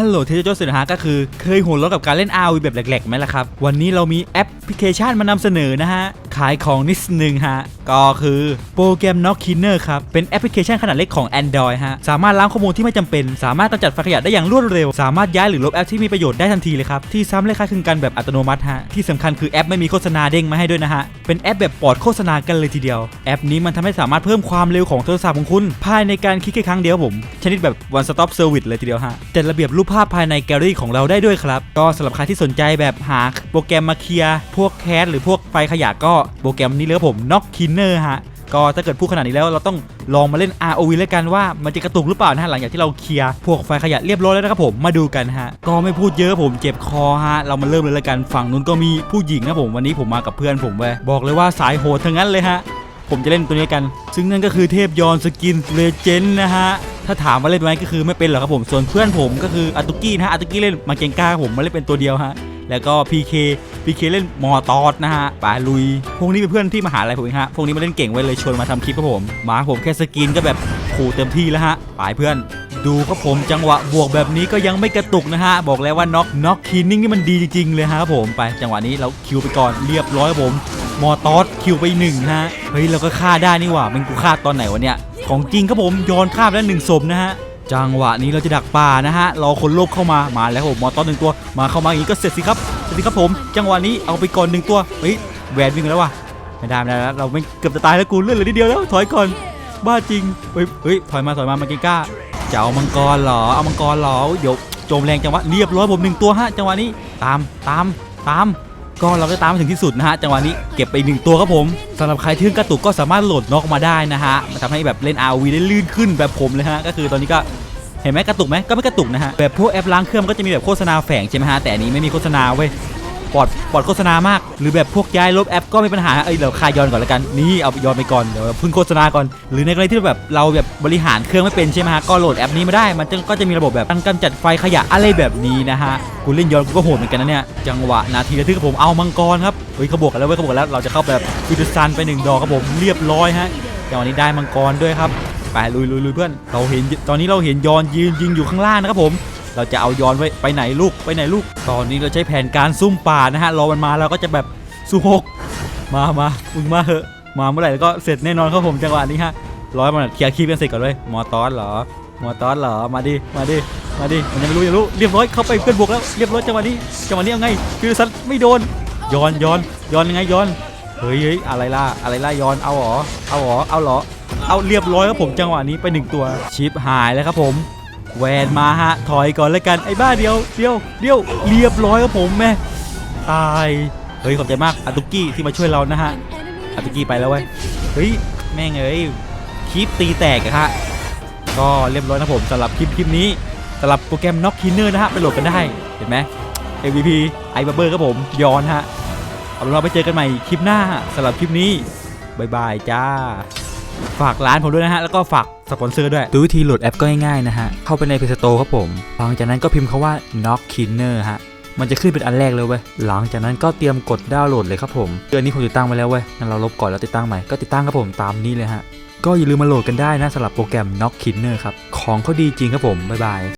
ฮัลโหลเทโจสุดนะฮะก็คือเคยหัวเราะกับการเล่น RV แบบแหลกๆไหมล่ะครับ วันนี้เรามีแอปพลิเคชันมานำเสนอนะฮะ ขายของนิดนึงฮะ ก็คือโปรแกรม Knock Cleaner ครับ เป็นแอปพลิเคชันขนาดเล็กของ Android ฮะ สามารถล้างข้อมูลที่ไม่จำเป็น สามารถกำจัดไฟขยะได้อย่างรวดเร็ว สามารถย้ายหรือลบแอปที่มีประโยชน์ได้ทันทีเลยครับ ที่ซ้ำและคล้ายคลึงกันแบบอัตโนมัติฮะ ที่สำคัญคือแอปไม่มีโฆษณาเด้งมาให้ด้วยนะฮะ เป็นแอปแบบปลอดโฆษณากันเลยทีเดียว แอปนี้มันทำให้สามารถเพิ่มความเร็วของโทรศัพท์ของคุณ ภายในการคลิกแค่ครั้งเดียวผม ชนิดแบบ one stop service เลยทีเดียวฮะจัดระเบียบรูปภาพภายในแกลเลอรี่ของเราได้ด้วยครับ ก็สำหรับใครที่สนใจแบบหาโปรแกรมมาเคลียร์พวกแคสหรือพวกไฟขยะก็โปรแกรมนี้เลยครับผม Knock Cleaner ฮะก็ถ้าเกิดพูดขนาดนี้แล้วเราต้องลองมาเล่น ROV แล้วกันว่ามันจะกระตุกหรือเปล่านะฮะหลังจากที่เราเคลียร์พวกไฟขยะเรียบร้อยแล้วนะครับผมมาดูกันฮะก็ไม่พูดเยอะผมเจ็บคอฮะเรามาเริ่มเลยแล้วกันฝั่งนู้นก็มีผู้หญิงนะผมวันนี้ผมมากับเพื่อนผมเว้ยบอกเลยว่าสายโหดทั้งนั้นเลยฮะผมจะเล่นตัวนี้กัน ซึ่งนั่นก็คือเทพยอนสกินเลเจนด์นะฮะ ถ้าถามว่าเล่นไหมก็คือไม่เป็นหรอกครับผม ส่วนเพื่อนผมก็คืออาตุกี้นะฮะอาตุกี้เล่นมาเกงก้าผมมาเล่นเป็นตัวเดียวฮะ แล้วก็ PK PK เคเล่นมอตอสนะฮะป่าลุย พวกนี้เป็นเพื่อนที่มหาลัยผมเองฮะ พวกนี้มาเล่นเก่งไว้เลยชวนมาทำคลิปครับผม มาผมแค่สกินก็แบบขู่เต็มที่แล้วฮะไปเพื่อน ดูครับผมจังหวะบวกแบบนี้ก็ยังไม่กระตุกนะฮะ บอกแล้วว่าน็อกน็อกคีนนิ่งนี่มันดีจริงๆเลยฮะครับผมไปจังหวะนี้เราคิวไปก่อนเรียบร้อยครับผมมอตอสคิวไปหนึ่งฮะเฮ้ยเราก็ฆ่าได้นี่หว่ามันกูฆ่าตอนไหนวะเนี่ยของจริงครับผมย้อนฆ่าไปแล้วหนึ่งศพนะฮะจังหวะนี้เราจะดักป่านะฮะรอคนโลภเข้ามามาแล้วครับผมมอตอสหนึ่งตัวมาเข้ามาอย่างนี้ก็เสร็จสิครับ สร็จสิครับผม จังหวะนี้เอาไปก่อนหนึ่งตัว เฮ้ยแหวนวิ่งไปแล้วว่ะไม่ได้ไม่ได้แล้วเราไม่เกือบจะตายแล้วกูเลื่อนเลยนิดเดียวแล้วถอยก่อนบ้าจริง เฮ้ยเฮ้ยถอยมาถอยมามาเกก้าจะเอามังกรเหรอเอามังกรเหรอเดี๋ยวโจมแรงจังหวะเรียบร้อยผมหนึ่งตัวฮะจังหวะนี้ตามตามตามก็เราจะตามไปถึงที่สุดนะฮะจังหวะนี้เก็บไปอีกหนึ่งตัวครับผมสำหรับใครที่กระตุกก็สามารถโหลดน็อกมาได้นะฮะมันทำให้แบบเล่น RV ได้ลื่นขึ้นแบบผมเลยฮะก็คือตอนนี้ก็ ห็นไหมกระตุกไหมก็ไม่กระตุกนะฮะแบบพวกแอปล้างเครื่องก็จะมีแบบโฆษณาแฝงใช่ไหมฮะแต่อันนี้ไม่มีโฆษณาเว้ยปลอดปลอดโฆษณามาก หรือแบบพวกย้ายลบแอปก็ไม่มีปัญหาเอ้ยเดี๋ยวคายย้อนก่อนแล้วกันนี่เอาย้อนไปก่อนเดี๋ยวพึ่งโฆษณาก่อน หรือในกรณีที่แบบเราแบบบริหารเครื่องไม่เป็นใช่ไหมฮะก็โหลดแอปนี้มาได้มันก็จะมีระบบแบบการกำจัดไฟขยะอะไรแบบนี้นะฮะกูเล่นย้อนกูก็โหดเหมือนกันนะเนี่ยจังหวะนาทีระทึกผมเอามังกรครับเฮ้ยเขาบวกกันแล้วเว้ยเขาบวกกันแล้วเราจะเข้าแบบฟิวซันไปหนึ่งดอกครับผมเรียบร้อยฮะจังหวะนี้ได้มังกรด้วยครับ ไปลุยลุยลุยเพื่อนเราเห็นตอนนี้เราเห็นยอนยืนยิงอยู่ข้างล่างนะครับผม เราจะเอายอนไว้ไปไหนลูกไปไหนลูก ตอนนี้เราใช้แผนการซุ่มป่านะฮะรอมันมาเราก็จะแบบสู้หกมามามึงมาเหอะมาเมื่อไหร่แล้วก็เสร็จแน่นอนครับผมจังหวะนี้ฮะร้อยมันเคลียร์คีบกันเสร็จก่อนเลยมอตอสเหรอมอตอสเหรอมาดิมาดิมาดิมันยังไม่รู้ยังไม่รู้เรียบร้อยเข้าไปเพื่อนบวกแล้วเรียบร้อยจังหวะนี้จังหวะนี้ยังไง คือสัตไม่โดนย้อนย้อนย้อนยังไงย้อนเฮ้ยเฮ้ยอะไรล่ะอะไรล่ะย้อนเอาเหรอเอาเหรอเอาเหรอ เอาเรียบร้อยครับผมจังหวะนี้ไปหนึ่งตัวชิปหายแล้วครับผมแวนมาฮะถอยก่อนแล้วกันไอ้บ้าเดียวเดียวเดียวเรียบร้อยครับผมแม่ตายเฮ้ยขอบใจมากอาตุกี้ที่มาช่วยเรานะฮะอาตุกี้ไปแล้วเว้ยเฮ้ยแม่งเอ้ยคลิปตีแตกอะฮะก็เรียบร้อยนะผมสำหรับคลิปคลิปนี้สำหรับโปรแกรม Knock Cleaner นะฮะไปโหลดกันได้เห็นไหม MVP ไอ้บับเบอร์ครับผมย้อนฮะเอาเป็นว่าไปเจอกันใหม่คลิปหน้าสำหรับคลิปนี้บายบายจ้า ฝากร้านผมด้วยนะฮะ แล้วก็ฝากสปอนเซอร์ด้วย ดูวิธีโหลดแอปก็ง่ายๆนะฮะ เข้าไปใน Play Store ครับผมหลังจากนั้นก็พิมพ์คาว่า Knock Cleaner ฮะ มันจะขึ้นเป็นอันแรกเลยเว้ย หลังจากนั้นก็เตรียมกดดาวน์โหลดเลยครับผมเดือนนี้ผมติดตั้งไว้แล้วเว้ย งั้นเราลบก่อนแล้วติดตั้งใหม่ ก็ติดตั้งครับผมตามนี้เลยฮะ ก็อย่าลืมมาโหลดกันได้นะสำหรับโปรแกรม Knock Cleaner ครับ ของเขาดีจริงครับผม บ๊ายบาย